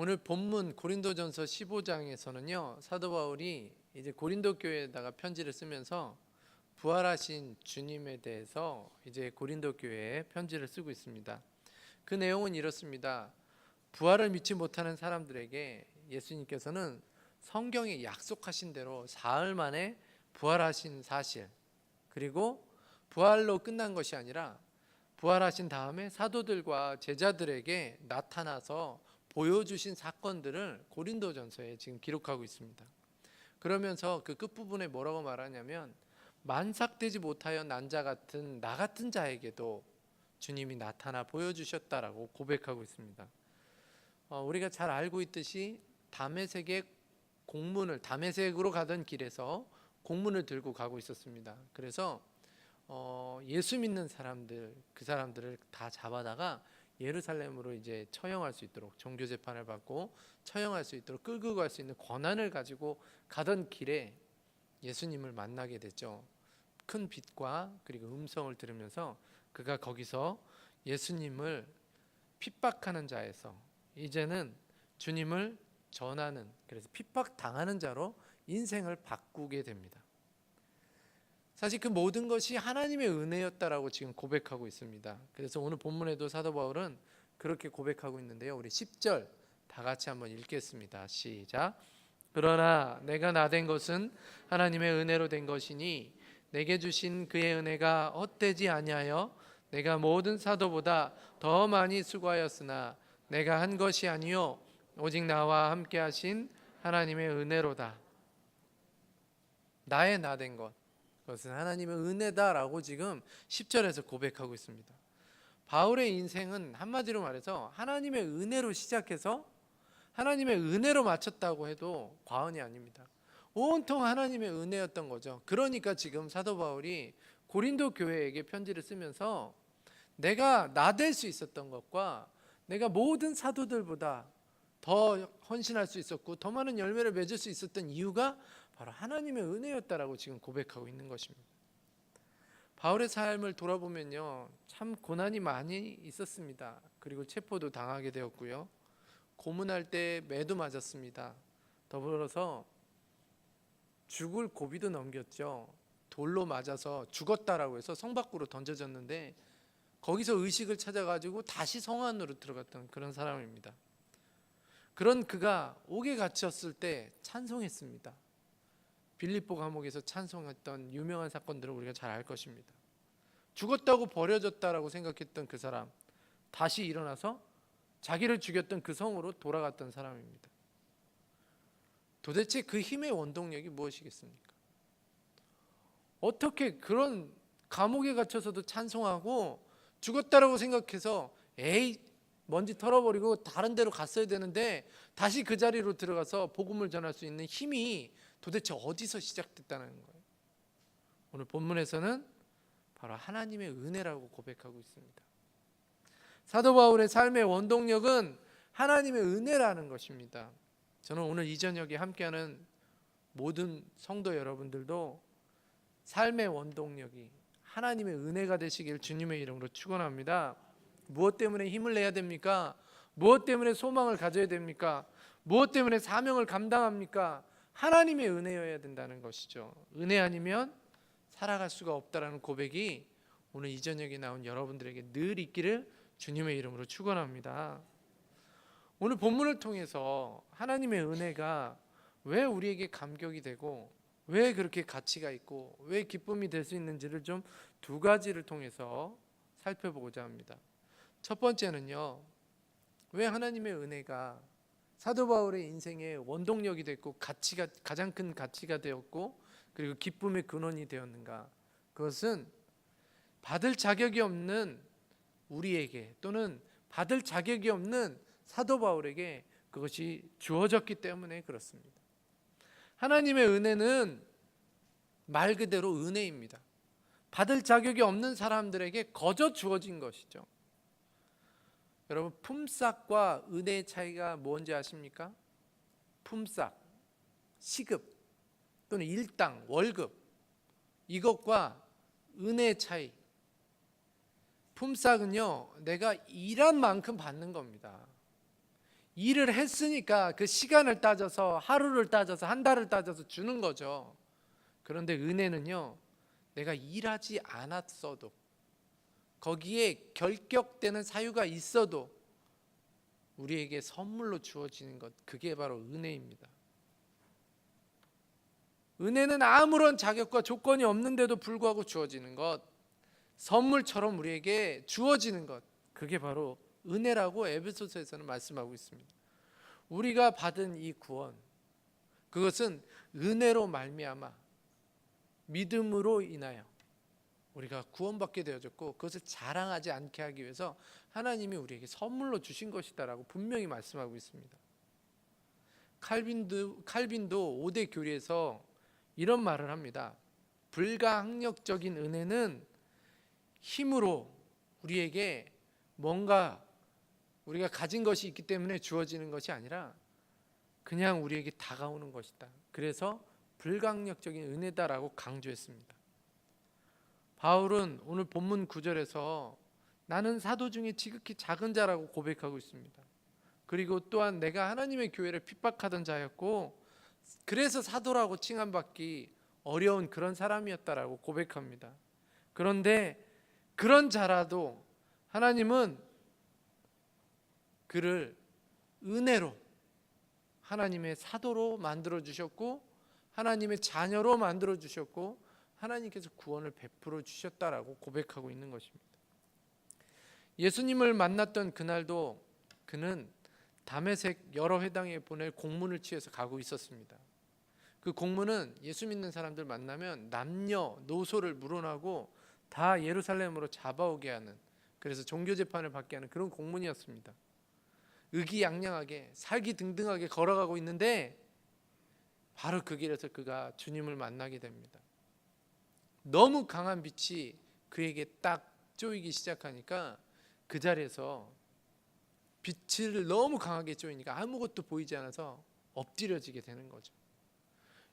오늘 본문 고린도전서 15장에서는요. 사도 바울이 이제 고린도 교회에다가 편지를 쓰면서 부활하신 주님에 대해서 이제 고린도 교회에 편지를 쓰고 있습니다. 그 내용은 이렇습니다. 부활을 믿지 못하는 사람들에게 예수님께서는 성경에 약속하신 대로 사흘 만에 부활하신 사실 그리고 부활로 끝난 것이 아니라 부활하신 다음에 사도들과 제자들에게 나타나서 보여주신 사건들을 고린도전서에 지금 기록하고 있습니다. 그러면서 그 끝부분에 뭐라고 말하냐면 만삭되지 못하여 난자 같은 나 같은 자에게도 주님이 나타나 보여주셨다라고 고백하고 있습니다. 어, 우리가 잘 알고 있듯이 담에색의 공문을 담에색으로 가던 길에서 공문을 들고 가고 있었습니다. 그래서 어, 예수 믿는 사람들 그 사람들을 다 잡아다가 예루살렘으로 이제 처형할 수 있도록 종교 재판을 받고 처형할 수 있도록 끌고 갈 수 있는 권한을 가지고 가던 길에 예수님을 만나게 됐죠. 큰 빛과 그리고 음성을 들으면서 그가 거기서 예수님을 핍박하는 자에서 이제는 주님을 전하는 그래서 핍박 당하는 자로 인생을 바꾸게 됩니다. 사실 그 모든 것이 하나님의 은혜였다라고 지금 고백하고 있습니다. 그래서 오늘 본문에도 사도 바울은 그렇게 고백하고 있는데요. 우리 10절 다 같이 한번 읽겠습니다. 시작. 그러나 내가 나 된 것은 하나님의 은혜로 된 것이니 내게 주신 그의 은혜가 헛되지 아니하여 내가 모든 사도보다 더 많이 수고하였으나 내가 한 것이 아니요 오직 나와 함께 하신 하나님의 은혜로다. 나의 나 된 것 그것은 하나님의 은혜다라고 지금 10절에서 고백하고 있습니다. 바울의 인생은 한마디로 말해서 하나님의 은혜로 시작해서 하나님의 은혜로 마쳤다고 해도 과언이 아닙니다. 온통 하나님의 은혜였던 거죠. 그러니까 지금 사도 바울이 고린도 교회에게 편지를 쓰면서 내가 나 될 수 있었던 것과 내가 모든 사도들보다 더 헌신할 수 있었고 더 많은 열매를 맺을 수 있었던 이유가 바로 하나님의 은혜였다라고 지금 고백하고 있는 것입니다. 바울의 삶을 돌아보면요. 참 고난이 많이 있었습니다. 그리고 체포도 당하게 되었고요. 고문할 때 매도 맞았습니다. 더불어서 죽을 고비도 넘겼죠. 돌로 맞아서 죽었다라고 해서 성 밖으로 던져졌는데 거기서 의식을 찾아가지고 다시 성 안으로 들어갔던 그런 사람입니다. 그런 그가 옥에 갇혔을 때 찬송했습니다. 빌립보 감옥에서 찬송했던 유명한 사건들을 우리가 잘 알 것입니다. 죽었다고 버려졌다라고 생각했던 그 사람 다시 일어나서 자기를 죽였던 그 성으로 돌아갔던 사람입니다. 도대체 그 힘의 원동력이 무엇이겠습니까? 어떻게 그런 감옥에 갇혀서도 찬송하고 죽었다라고 생각해서 에이 먼지 털어버리고 다른 데로 갔어야 되는데 다시 그 자리로 들어가서 복음을 전할 수 있는 힘이 도대체 어디서 시작됐다는 거예요. 오늘 본문에서는 바로 하나님의 은혜라고 고백하고 있습니다. 사도 바울의 삶의 원동력은 하나님의 은혜라는 것입니다. 저는 오늘 이 저녁에 함께하는 모든 성도 여러분들도 삶의 원동력이 하나님의 은혜가 되시길 주님의 이름으로 축원합니다. 무엇 때문에 힘을 내야 됩니까? 무엇 때문에 소망을 가져야 됩니까? 무엇 때문에 사명을 감당합니까? 하나님의 은혜여야 된다는 것이죠. 은혜 아니면 살아갈 수가 없다라는 고백이 오늘 이 저녁에 나온 여러분들에게 늘 있기를 주님의 이름으로 축원합니다. 오늘 본문을 통해서 하나님의 은혜가 왜 우리에게 감격이 되고 왜 그렇게 가치가 있고 왜 기쁨이 될 수 있는지를 좀 두 가지를 통해서 살펴보고자 합니다. 첫 번째는요. 왜 하나님의 은혜가 사도 바울의 인생의 원동력이 됐고 가치가 가장 큰 가치가 되었고 그리고 기쁨의 근원이 되었는가? 그것은 받을 자격이 없는 우리에게 또는 받을 자격이 없는 사도 바울에게 그것이 주어졌기 때문에 그렇습니다. 하나님의 은혜는 말 그대로 은혜입니다. 받을 자격이 없는 사람들에게 거저 주어진 것이죠. 여러분 품삯과 은혜의 차이가 뭔지 아십니까? 품삯, 시급 또는 일당, 월급 이것과 은혜의 차이. 품삯은요 내가 일한 만큼 받는 겁니다. 일을 했으니까 그 시간을 따져서 하루를 따져서 한 달을 따져서 주는 거죠. 그런데 은혜는요. 내가 일하지 않았어도 거기에 결격되는 사유가 있어도 우리에게 선물로 주어지는 것 그게 바로 은혜입니다. 은혜는 아무런 자격과 조건이 없는데도 불구하고 주어지는 것 선물처럼 우리에게 주어지는 것 그게 바로 은혜라고 에베소서에서는 말씀하고 있습니다. 우리가 받은 이 구원 그것은 은혜로 말미암아 믿음으로 인하여 우리가 구원받게 되어졌고 그것을 자랑하지 않게 하기 위해서 하나님이 우리에게 선물로 주신 것이다라고 분명히 말씀하고 있습니다. 칼빈도 칼빈도 5대 교리에서 이런 말을 합니다. 불가항력적인 은혜는 힘으로 우리에게 뭔가 우리가 가진 것이 있기 때문에 주어지는 것이 아니라 그냥 우리에게 다가오는 것이다. 그래서 불가항력적인 은혜다라고 강조했습니다. 바울은 오늘 본문 9절에서 나는 사도 중에 지극히 작은 자라고 고백하고 있습니다. 그리고 또한 내가 하나님의 교회를 핍박하던 자였고 그래서 사도라고 칭함받기 어려운 그런 사람이었다라고 고백합니다. 그런데 그런 자라도 하나님은 그를 은혜로 하나님의 사도로 만들어 주셨고 하나님의 자녀로 만들어 주셨고 하나님께서 구원을 베풀어 주셨다라고 고백하고 있는 것입니다. 예수님을 만났던 그날도 그는 담에색 여러 회당에 보낼 공문을 취해서 가고 있었습니다. 그 공문은 예수 믿는 사람들 만나면 남녀 노소를 물어나고 다 예루살렘으로 잡아오게 하는 그래서 종교 재판을 받게 하는 그런 공문이었습니다. 의기양양하게 살기 등등하게 걸어가고 있는데 바로 그 길에서 그가 주님을 만나게 됩니다. 너무 강한 빛이 그에게 딱 쪼이기 시작하니까 그 자리에서 빛을 너무 강하게 쪼이니까 아무것도 보이지 않아서 엎드려지게 되는 거죠.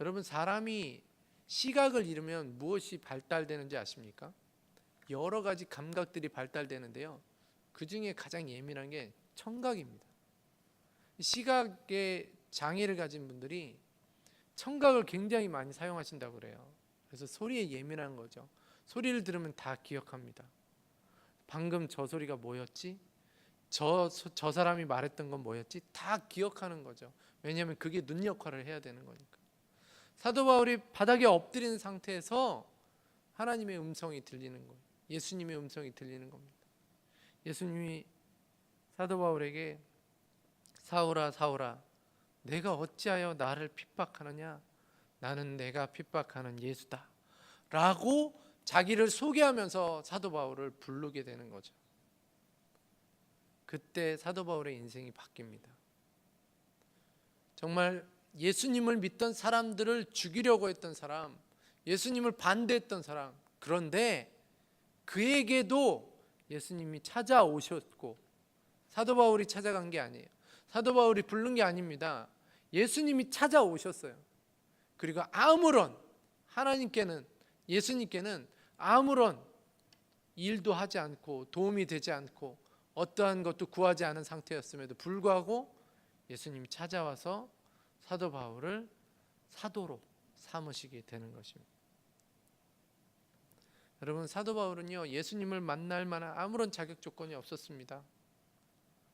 여러분 사람이 시각을 잃으면 무엇이 발달되는지 아십니까? 여러 가지 감각들이 발달되는데요. 그 중에 가장 예민한 게 청각입니다. 시각에 장애를 가진 분들이 청각을 굉장히 많이 사용하신다고 그래요. 그래서 소리에 예민한 거죠. 소리를 들으면 다 기억합니다. 방금 저 소리가 뭐였지? 저, 저 사람이 말했던 건 뭐였지? 다 기억하는 거죠. 왜냐하면 그게 눈 역할을 해야 되는 거니까. 사도 바울이 바닥에 엎드린 상태에서 하나님의 음성이 들리는 거예요. 예수님의 음성이 들리는 겁니다. 예수님이 사도 바울에게 사울아 사울아 내가 어찌하여 나를 핍박하느냐 나는 내가 핍박하는 예수다. 라고 자기를 소개하면서 사도 바울을 부르게 되는 거죠. 그때 사도 바울의 인생이 바뀝니다. 정말 예수님을 믿던 사람들을 죽이려고 했던 사람 예수님을 반대했던 사람 그런데 그에게도 예수님이 찾아오셨고 사도 바울이 찾아간 게 아니에요. 사도 바울이 부른 게 아닙니다. 예수님이 찾아오셨어요 그리고 아무런 하나님께는 예수님께는 아무런 일도 하지 않고 도움이 되지 않고 어떠한 것도 구하지 않은 상태였음에도 불구하고 예수님이 찾아와서 사도 바울을 사도로 삼으시게 되는 것입니다. 여러분 사도 바울은요 예수님을 만날 만한 아무런 자격 조건이 없었습니다.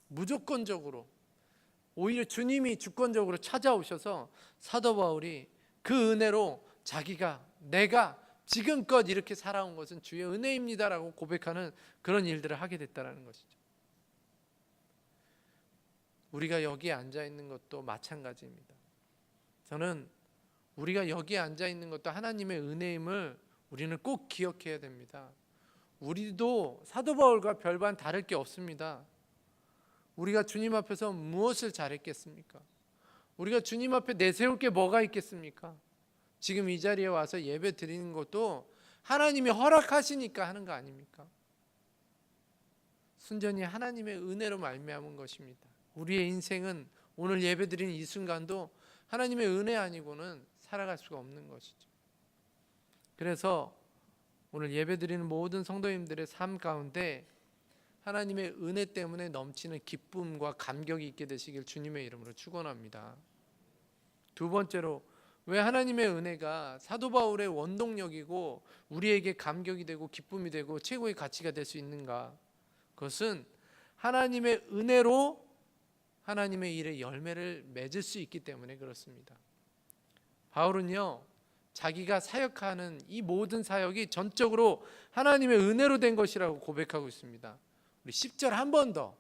무조건적으로 오히려 주님이 주권적으로 찾아오셔서 사도 바울이 그 은혜로 자기가 내가 지금껏 이렇게 살아온 것은 주의 은혜입니다라고 고백하는 그런 일들을 하게 됐다라는 것이죠. 우리가 여기에 앉아 있는 것도 마찬가지입니다. 저는 우리가 여기에 앉아 있는 것도 하나님의 은혜임을 우리는 꼭 기억해야 됩니다. 우리도 사도 바울과 별반 다를 게 없습니다. 우리가 주님 앞에서 무엇을 잘했겠습니까? 우리가 주님 앞에 내세울 게 뭐가 있겠습니까? 지금 이 자리에 와서 예배 드리는 것도 하나님이 허락하시니까 하는 거 아닙니까? 순전히 하나님의 은혜로 말미암은 것입니다. 우리의 인생은 오늘 예배 드리는 이 순간도 하나님의 은혜 아니고는 살아갈 수가 없는 것이죠. 그래서 오늘 예배 드리는 모든 성도님들의 삶 가운데 하나님의 은혜 때문에 넘치는 기쁨과 감격이 있게 되시길 주님의 이름으로 축원합니다. 두 번째로 왜 하나님의 은혜가 사도 바울의 원동력이고 우리에게 감격이 되고 기쁨이 되고 최고의 가치가 될 수 있는가? 그것은 하나님의 은혜로 하나님의 일의 열매를 맺을 수 있기 때문에 그렇습니다. 바울은요, 자기가 사역하는 이 모든 사역이 전적으로 하나님의 은혜로 된 것이라고 고백하고 있습니다. 우리 10절 한 번 더,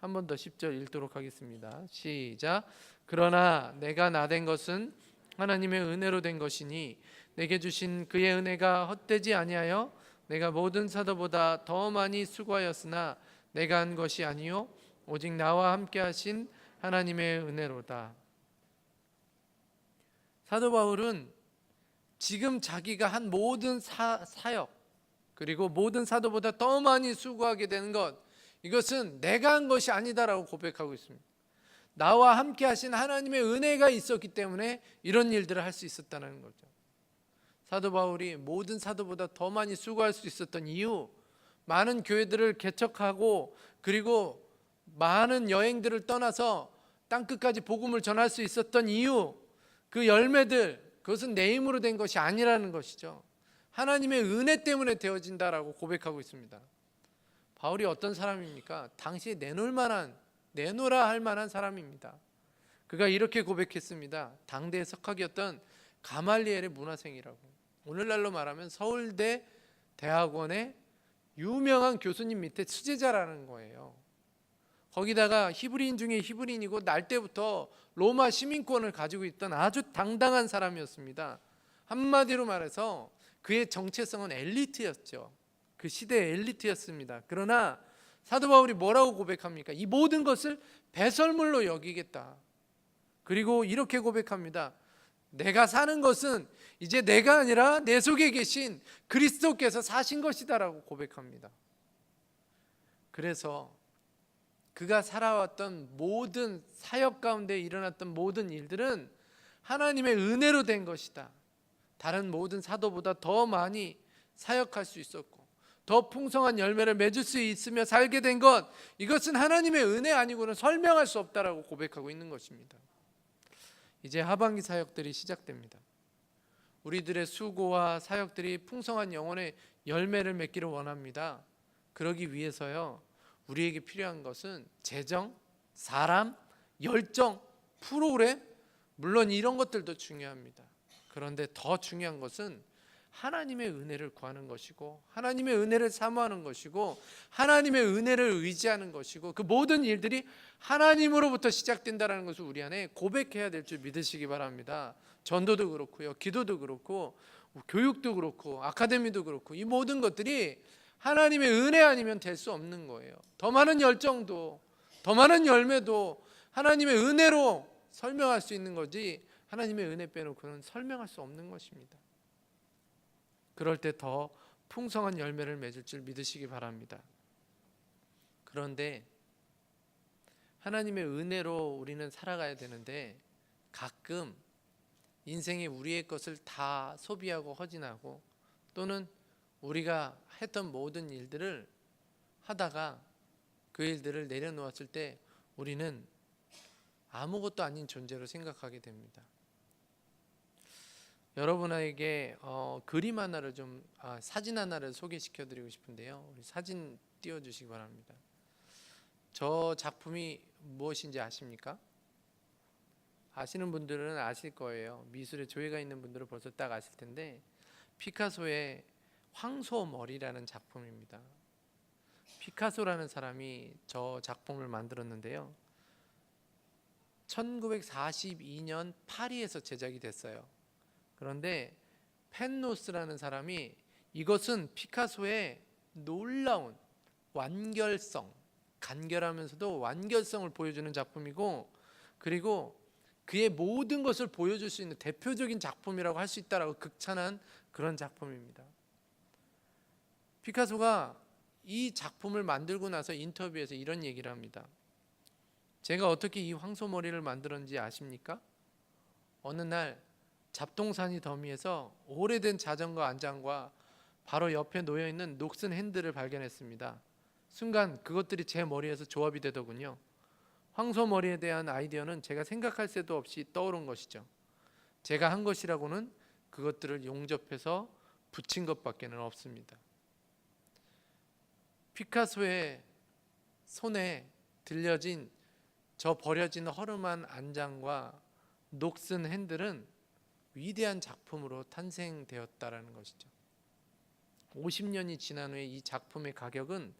한 번 더 10절 읽도록 하겠습니다. 시작. 그러나 내가 나 된 것은 하나님의 은혜로 된 것이니 내게 주신 그의 은혜가 헛되지 아니하여 내가 모든 사도보다 더 많이 수고하였으나 내가 한 것이 아니요 오직 나와 함께 하신 하나님의 은혜로다. 사도 바울은 지금 자기가 한 모든 사, 사역 그리고 모든 사도보다 더 많이 수고하게 되는 것 이것은 내가 한 것이 아니다라고 고백하고 있습니다. 나와 함께 하신 하나님의 은혜가 있었기 때문에 이런 일들을 할 수 있었다는 거죠. 사도 바울이 모든 사도보다 더 많이 수고할 수 있었던 이유 많은 교회들을 개척하고 그리고 많은 여행들을 떠나서 땅 끝까지 복음을 전할 수 있었던 이유 그 열매들 그것은 내 힘으로 된 것이 아니라는 것이죠. 하나님의 은혜 때문에 되어진다라고 고백하고 있습니다. 바울이 어떤 사람입니까? 당시에 내놓을 만한 내놓으라 할 만한 사람입니다. 그가 이렇게 고백했습니다. 당대의 석학이었던 가말리엘의 문화생이라고. 오늘날로 말하면 서울대 대학원의 유명한 교수님 밑에 수제자라는 거예요. 거기다가 히브리인 중에 히브리인이고 날 때부터 로마 시민권을 가지고 있던 아주 당당한 사람이었습니다. 한마디로 말해서 그의 정체성은 엘리트였죠. 그 시대의 엘리트였습니다. 그러나 사도 바울이 뭐라고 고백합니까? 이 모든 것을 배설물로 여기겠다. 그리고 이렇게 고백합니다. 내가 사는 것은 이제 내가 아니라 내 속에 계신 그리스도께서 사신 것이다라고 고백합니다. 그래서 그가 살아왔던 모든 사역 가운데 일어났던 모든 일들은 하나님의 은혜로 된 것이다. 다른 모든 사도보다 더 많이 사역할 수 있었고 더 풍성한 열매를 맺을 수 있으며 살게 된 것 이것은 하나님의 은혜 아니고는 설명할 수 없다라고 고백하고 있는 것입니다. 이제 하반기 사역들이 시작됩니다. 우리들의 수고와 사역들이 풍성한 영혼의 열매를 맺기를 원합니다. 그러기 위해서요. 우리에게 필요한 것은 재정, 사람, 열정, 프로그램 물론 이런 것들도 중요합니다. 그런데 더 중요한 것은 하나님의 은혜를 구하는 것이고 하나님의 은혜를 사모하는 것이고 하나님의 은혜를 의지하는 것이고 그 모든 일들이 하나님으로부터 시작된다라는 것을 우리 안에 고백해야 될 줄 믿으시기 바랍니다. 전도도 그렇고요. 기도도 그렇고 교육도 그렇고 아카데미도 그렇고 이 모든 것들이 하나님의 은혜 아니면 될 수 없는 거예요. 더 많은 열정도 더 많은 열매도 하나님의 은혜로 설명할 수 있는 거지 하나님의 은혜 빼놓고는 설명할 수 없는 것입니다. 그럴 때 더 풍성한 열매를 맺을 줄 믿으시기 바랍니다. 그런데 하나님의 은혜로 우리는 살아가야 되는데 가끔 인생에 우리의 것을 다 소비하고 허진하고 또는 우리가 했던 모든 일들을 하다가 그 일들을 내려놓았을 때 우리는 아무것도 아닌 존재로 생각하게 됩니다. 여러분에게 어, 그림 하나를 좀 아, 사진 하나를 소개시켜 드리고 싶은데요. 우리 사진 띄워 주시기 바랍니다. 저 작품이 무엇인지 아십니까? 아시는 분들은 아실 거예요. 미술에 조예가 있는 분들은 벌써 딱 아실 텐데 피카소의 황소머리라는 작품입니다. 피카소라는 사람이 저 작품을 만들었는데요. 1942년 파리에서 제작이 됐어요. 그런데 펜노스라는 사람이 이것은 피카소의 놀라운 완결성, 간결하면서도 완결성을 보여주는 작품이고 그리고 그의 모든 것을 보여줄 수 있는 대표적인 작품이라고 할 수 있다라고 극찬한 그런 작품입니다. 피카소가 이 작품을 만들고 나서 인터뷰에서 이런 얘기를 합니다. 제가 어떻게 이 황소머리를 만들었는지 아십니까? 어느 날 잡동사니 더미에서 오래된 자전거 안장과 바로 옆에 놓여 있는 녹슨 핸들을 발견했습니다. 순간 그것들이 제 머리에서 조합이 되더군요. 황소머리에 대한 아이디어는 제가 생각할 새도 없이 떠오른 것이죠. 제가 한 것이라고는 그것들을 용접해서 붙인 것밖에는 없습니다. 피카소의 손에 들려진 저 버려진 허름한 안장과 녹슨 핸들은 위대한 작품으로 탄생되었다라는 것이죠. 50년이 지난 후에 이 작품의 가격은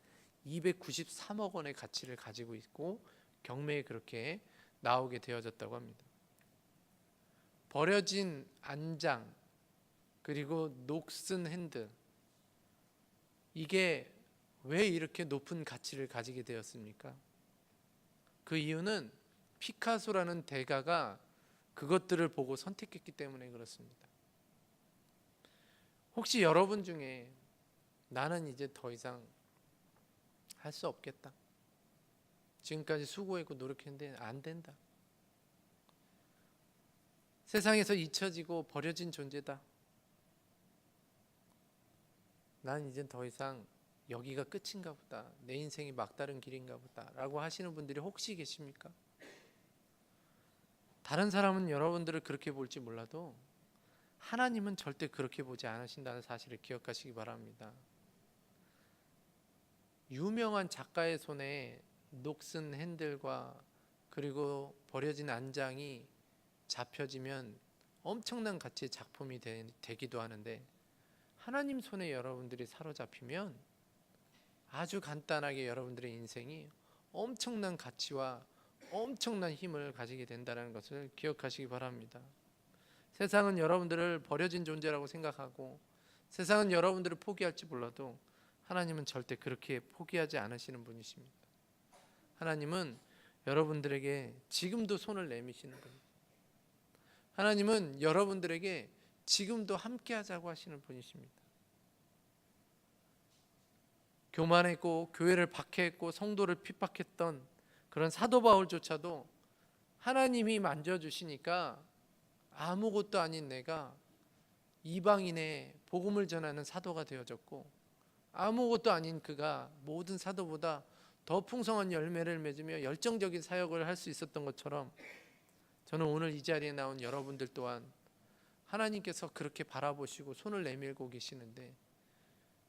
293억 원의 가치를 가지고 있고 경매에 그렇게 나오게 되어졌다고 합니다. 버려진 안장 그리고 녹슨 핸들 이게 왜 이렇게 높은 가치를 가지게 되었습니까? 그 이유는 피카소라는 대가가 그것들을 보고 선택했기 때문에 그렇습니다. 혹시 여러분 중에 나는 이제 더 이상 할 수 없겠다. 지금까지 수고했고 노력했는데 안 된다. 세상에서 잊혀지고 버려진 존재다. 난 이제 더 이상 여기가 끝인가 보다. 내 인생이 막다른 길인가 보다 라고 하시는 분들이 혹시 계십니까? 다른 사람은 여러분들을 그렇게 볼지 몰라도 하나님은 절대 그렇게 보지 않으신다는 사실을 기억하시기 바랍니다. 유명한 작가의 손에 녹슨 핸들과 그리고 버려진 안장이 잡혀지면 엄청난 가치의 작품이 되, 되기도 하는데 하나님 손에 여러분들이 사로잡히면 아주 간단하게 여러분들의 인생이 엄청난 가치와 엄청난 힘을 가지게 된다는 것을 기억하시기 바랍니다. 세상은 여러분들을 버려진 존재라고 생각하고 세상은 여러분들을 포기할지 몰라도 하나님은 절대 그렇게 포기하지 않으시는 분이십니다. 하나님은 여러분들에게 지금도 손을 내미시는 분. 하나님은 여러분들에게 지금도 함께 하자고 하시는 분이십니다. 교만했고 교회를 박해했고 성도를 핍박했던 그런 사도 바울조차도 하나님이 만져 주시니까 아무것도 아닌 내가 이방인의 복음을 전하는 사도가 되어졌고 아무것도 아닌 그가 모든 사도보다 더 풍성한 열매를 맺으며 열정적인 사역을 할 수 있었던 것처럼 저는 오늘 이 자리에 나온 여러분들 또한 하나님께서 그렇게 바라보시고 손을 내밀고 계시는데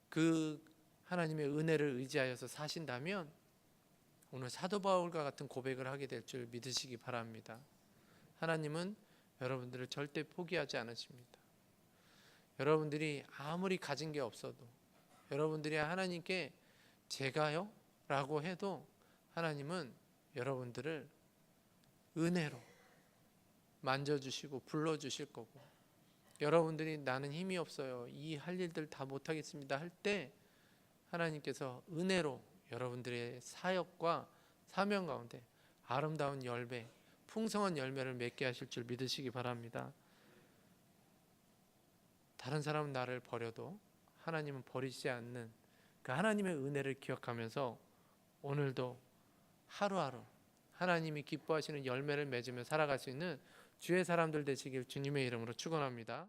그 하나님의 은혜를 의지하여서 사신다면 오늘 사도 바울과 같은 고백을 하게 될 줄 믿으시기 바랍니다. 하나님은 여러분들을 절대 포기하지 않으십니다. 여러분들이 아무리 가진 게 없어도 여러분들이 하나님께 제가요? 라고 해도 하나님은 여러분들을 은혜로 만져주시고 불러주실 거고 여러분들이 나는 힘이 없어요. 이 할 일들 다 못하겠습니다. 할 때 하나님께서 은혜로 여러분들의 사역과 사명 가운데 아름다운 열매, 풍성한 열매를 맺게 하실 줄 믿으시기 바랍니다. 다른 사람은 나를 버려도 하나님은 버리지 않는 그 하나님의 은혜를 기억하면서 오늘도 하루하루 하나님이 기뻐하시는 열매를 맺으며 살아갈 수 있는 주의 사람들 되시길 주님의 이름으로 축원합니다.